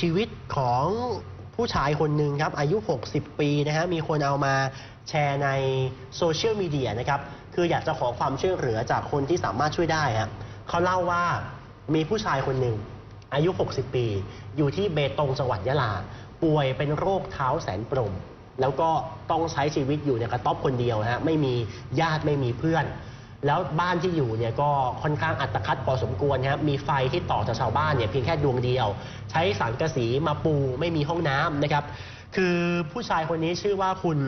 ชีวิตของผู้ชายคนหนึ่งครับ อายุ 60 ปีนะฮะมีคนเอามาแชร์ในโซเชียลมีเดียนะครับ คืออยากจะขอความช่วยเหลือจากคนที่สามารถช่วยได้ฮะเขาเล่าว่ามีผู้ชายคนหนึ่ง อายุ 60 ปี อยู่ที่เบตงจังหวัดยะลา ป่วยเป็นโรคเท้าแสนปรมแล้วก็ต้องใช้ชีวิตอยู่ในกระต๊อบคนเดียวนะฮะไม่มีญาติไม่มีเพื่อน แล้วบ้านที่อยู่เนี่ยก็ค่อนข้างอัตคัดพอสมควรนะครับมีไฟที่ต่อจากชาวบ้านเนี่ยเพียงแค่ดวงเดียว ใช้สังกะสีมาปูไม่มีห้องน้ำนะครับ คือผู้ชายคนนี้ชื่อว่าคุณ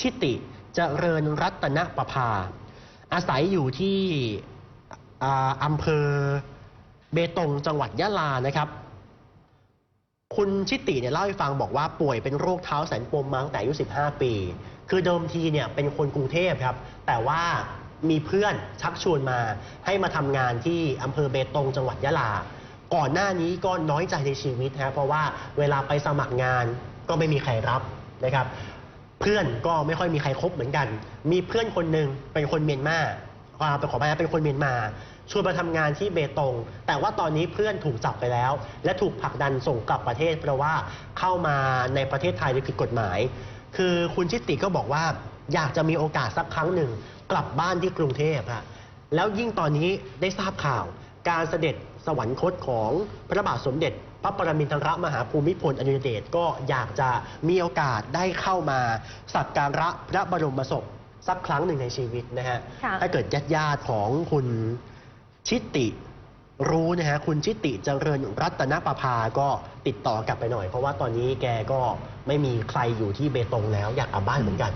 ชิติเจริญรัตนประภา อาศัยอยู่ที่อ่าอำเภอเบตงจังหวัดยะลานะครับ คุณชิติเนี่ยเล่าให้ฟังบอกว่าป่วยเป็นโรคเท้าแสนปมมาตั้งแต่อายุ 15 ปี คือเดิมทีเนี่ยเป็นคนกรุงเทพครับ แต่ว่า มีเพื่อนชักชวนมา ให้มาทำงานที่อำเภอเบตงจังหวัดยะลา ก่อนหน้านี้ก็น้อยใจในชีวิตฮะเพราะว่าเวลาไปสมัครงานก็ไม่มีใครรับนะครับ เพื่อนก็ไม่ค่อยมีใครคบเหมือนกัน มีเพื่อนคนหนึ่งเป็นคนเมียนมาความเป็นขอไปเป็นคนเมียนมาชวนมาทำงานที่เบตง แต่ว่าตอนนี้เพื่อนถูกจับไปแล้ว และถูกผลักดันส่งกลับประเทศเพราะว่าเข้ามาในประเทศไทยโดยผิดกฎหมาย คือคุณชิติก็บอกว่า อยากจะมีโอกาสสักครั้งหนึ่ง กลับบ้านที่กรุงเทพฮะแล้วยิ่งตอนนี้ได้ทราบข่าว การเสด็จสวรรคตของพระบาทสมเด็จ พระปรมินทรมหาภูมิพลอดุลยเดชก็อยากจะมีโอกาสได้เข้ามา สักการะพระบรมศพสักครั้งหนึ่งในชีวิตนะฮะถ้าเกิดญาติญาติของคุณชิติรู้นะฮะคุณชิติเจริญรัตนประภาก็ติดต่อกลับไปหน่อย เพราะว่าตอนนี้แกก็ไม่มีใครอยู่ที่เบตงแล้วอยากกลับบ้านเหมือนกัน